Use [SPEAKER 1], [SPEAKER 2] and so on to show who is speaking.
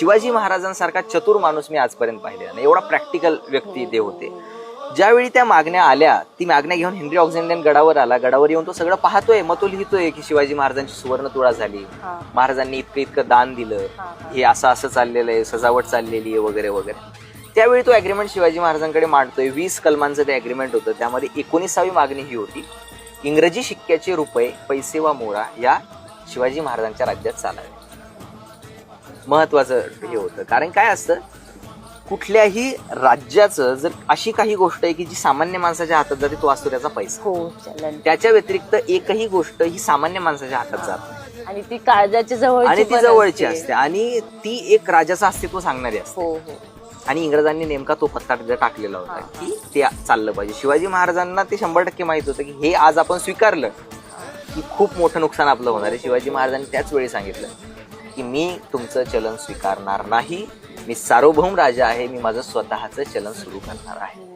[SPEAKER 1] शिवाजी महाराजांसारखा चतुर माणूस मी आजपर्यंत पाहिलेला नाही. एवढा प्रॅक्टिकल व्यक्ती ते होते. ज्यावेळी त्या मागण्या आल्या ती मागण्या घेऊन हेनरी ऑक्झेंडन गडावर आला. गडावर येऊन तो सगळं पाहतोय. मग तो लिहितोय की शिवाजी महाराजांची सुवर्ण तुळा झाली. महाराजांनी इतकं इतकं दान दिलं.
[SPEAKER 2] हे
[SPEAKER 1] असं असं चाललेलं आहे सजावट चाललेली आहे वगैरे वगैरे. त्यावेळी तो अग्रीमेंट शिवाजी महाराजांकडे मांडतोय. वीस कलमांचं ते अग्रीमेंट होतं. त्यामध्ये एकोणीसावी मागणी ही होती. इंग्रजी शिक्क्याचे रुपये पैसे वा मोरा या शिवाजी महाराजांच्या राज्यात चालावे. महत्वाचं हे होतं. कारण काय असतं कुठल्याही राज्याचं जर अशी काही गोष्ट आहे की जी सामान्य माणसाच्या हातात जाते तो असतो त्याचा पैसा.
[SPEAKER 2] हो चलन.
[SPEAKER 1] त्याच्या व्यतिरिक्त एकही गोष्ट ही सामान्य माणसाच्या हातात जात नाही.
[SPEAKER 2] आणि ती काळजाच्या जवळ
[SPEAKER 1] आणि ती जवळची असते. आणि ती एक राजाचं अस्तित्व सांगणारी असते.
[SPEAKER 2] हो हो.
[SPEAKER 1] आणि इंग्रजांनी नेमका तो पत्ता तिथे टाकलेला होता. की ते चाललं पाहिजे. शिवाजी महाराजांना ते शंभर टक्के माहीत होतं की हे आज आपण स्वीकारलं की खूप मोठं नुकसान आपलं होणार आहे. शिवाजी महाराजांनी त्याच वेळी सांगितलं. की मी तुमचं चलन स्वीकारणार नाही. मी सार्वभौम राजा आहे मी माझं स्वतःचं चलन सुरू करणार आहे.